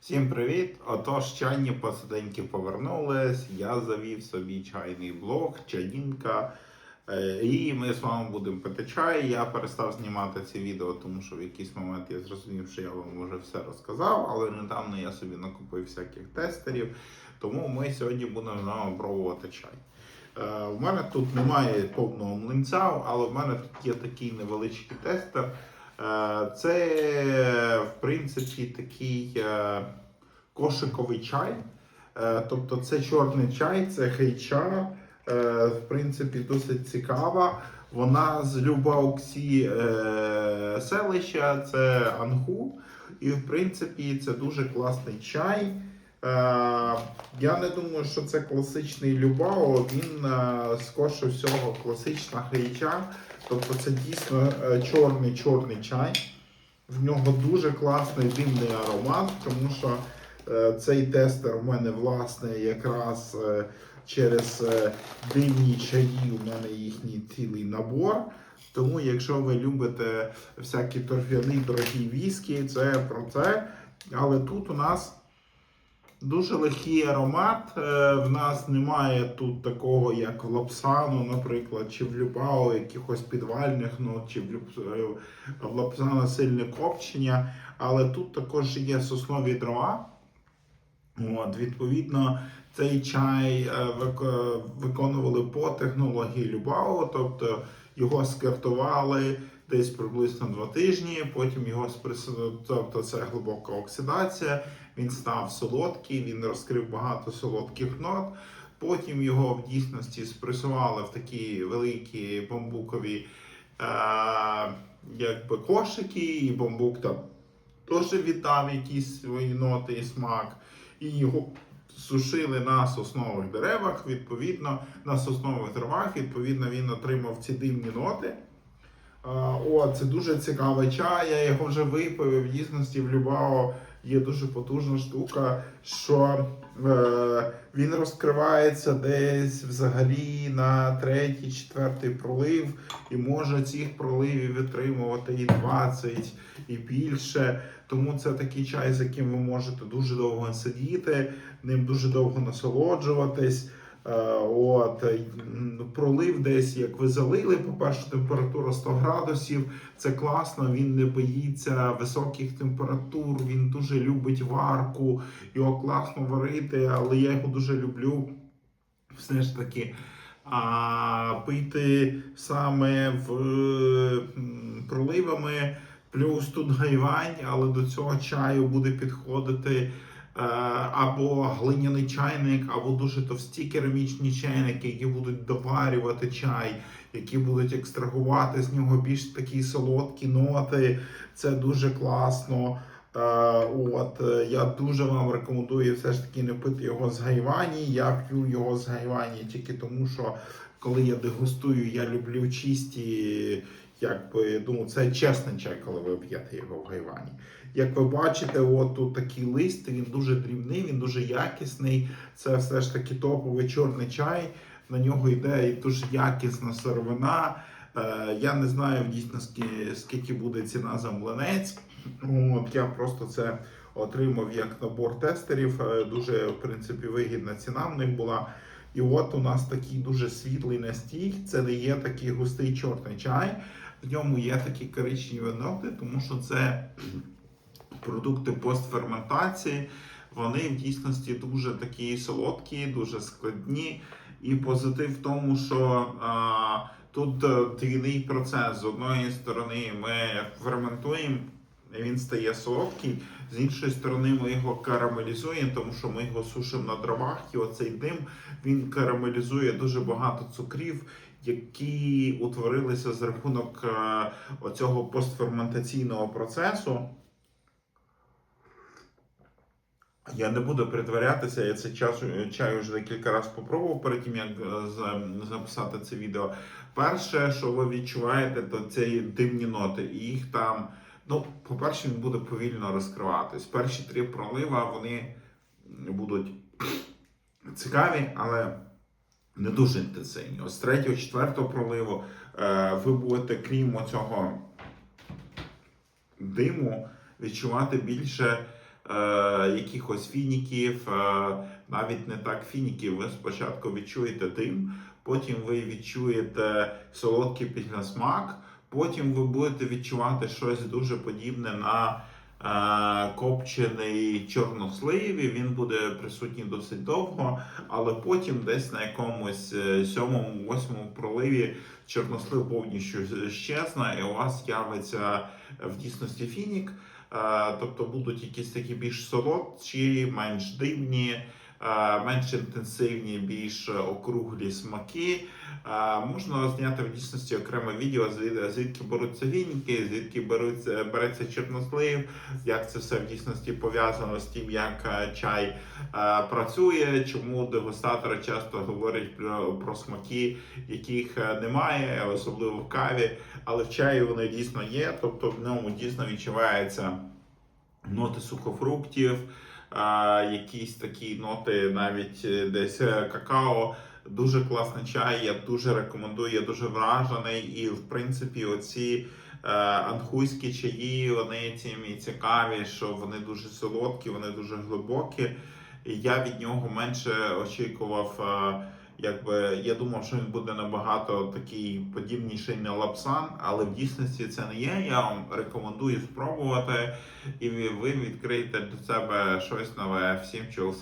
Всім привіт! Отож, чайні посиденьки повернулись. Я завів собі чайний блог, чайнінка. Е, І ми з вами будемо пити чай. Я перестав знімати ці відео, тому що в якийсь момент я зрозумів, що я вам вже все розказав, але недавно я собі накупив всяких тестерів. Тому ми сьогодні будемо з вами пробувати чай. Е, У мене тут немає повного млинця, але в мене тут є такий невеличкий тестер. Е, Це, в принципі, такий е, кошиковий чай. Е, Тобто це чорний чай, це хейча. В принципі, досить цікава. Вона з Любауксі селища, це Ангу. І, в принципі, це дуже класний чай. Е, Я не думаю, що це класичний Любао. Він е, скорше всього класична хейча. Тобто це дійсно е, чорний чорний чай. В нього дуже класний димний аромат, тому що е, цей тестер у мене власне якраз е, через е, димні чаї. У мене їхній цілий набор. Тому, якщо ви любите всякі торфяні дорогі віскі, це про це. Але тут у нас Дуже легкий аромат. Е, В нас немає тут такого, як в Лапсану, наприклад, чи в Любао, якихось підвальних нот, чи в, Люб- е, в Лапсана сильне копчення. Але тут також є соснові дрова. От, відповідно, цей чай е, виконували по технології Любао, тобто його скартували десь приблизно два тижні, потім його спресу- тобто це глибока оксидація. Він став солодкий, він розкрив багато солодких нот. Потім його в дійсності спресували в такі великі бамбукові е, якби кошики, і бамбук там теж віддав якісь свої ноти і смак. І його сушили на соснових деревах, відповідно, на соснових деревах, відповідно, він отримав ці димні ноти. А, О, це дуже цікавий чай. Я його вже випив. В дійсності в Любао є дуже потужна штука, що е, він розкривається десь взагалі на третій, четвертий пролив, і може цих проливів витримувати і 20, і більше. Тому це такий чай, з яким ви можете дуже довго сидіти, ним дуже довго насолоджуватись. Е, От е, пролив десь, як ви залили, по-перше, температура 100 градусів. Це класно. Він не боїться високих температур. Він дуже любить варку, його класно варити, але я його дуже люблю. Все ж таки. А пити саме в проливами, плюс тут гайвань, але до цього чаю буде підходити або глиняний чайник, або дуже товсті керамічні чайники, які будуть доварювати чай, які будуть екстрагувати з нього більш такі солодкі ноти. Це дуже класно. Е, От е, я дуже вам рекомендую все ж таки не пити його з гайвані. Я п'ю його з гайвані тільки тому, що коли я дегустую, я люблю чисті, якби ну це чесний чай, коли ви п'єте його в гайвані. Як ви бачите, от такий лист, він дуже дрібний, він дуже якісний. Це все ж таки топовий чорний чай. На нього йде і дуже якісна сировина. Е, Я не знаю дійсно скільки, скільки буде ціна за млинець. От я просто це отримав як набор тестерів. Е, Дуже в принципі вигідна ціна в них була. І от у нас такий дуже світлий настій. Це не є такий густий чорний чай. В ньому є такі коричневі ноти, тому що це продукти постферментації. Вони в дійсності дуже такі солодкі, дуже складні. І позитив в тому, що а, тут е, двійний процес. З одної сторони ми ферментуємо, він стає солодкий. З іншої сторони, ми його карамелізуємо, тому що ми його сушимо на дровах, і оцей дим він карамелізує дуже багато цукрів, які утворилися з рахунок е, оцього постферментаційного процесу. Я не буду притворятися, я час, чай вже декілька разів попробував перед тим, як е, записати це відео. Перше, що ви відчуваєте, то це є димні ноти. І їх там, ну, по-перше, він буде повільно розкриватись. Перші три пролива вони будуть цікаві, але не дуже інтенсивні. Ось з третього, четвертого проливу е, ви будете, крім цього диму, відчувати більше якихось фініків, е, навіть не так фініків. Ви спочатку відчуєте дим, потім ви відчуєте солодкий післясмак, потім ви будете відчувати щось дуже подібне на е, копчений чорносливі, він буде присутній досить довго, але потім десь на якомусь е, сьомому, восьмому проливі чорнослив повністю щезне, і у вас з'явиться в дійсності фінік. Е, Тобто будуть якісь такі більш солодші, менш дивні, е, менш інтенсивні, більш округлі смаки. Можна зняти в дійсності окреме відео, звідки беруться фініки, звідки беруться, береться чорнослив, як це все в дійсності пов'язано з тим, як е, чай е, працює, чому дегустатори часто говорять про, смаки, яких е, немає, особливо в каві, але в чаї вони дійсно є, тобто в ньому дійсно відчувається ноти сухофруктів, якісь такі ноти, навіть е, десь е, какао. Дуже класний чай, я дуже рекомендую, я дуже вражений. І в принципі, оці е, анхуйські чаї, вони цим і цікаві, що вони дуже солодкі, вони дуже глибокі. І я від нього менше очікував. Е, Якби я думав, що він буде набагато такий подібніший на лапсан, але в дійсності це не є. Я вам рекомендую спробувати, і ви відкриєте для себе щось нове. Всім чус!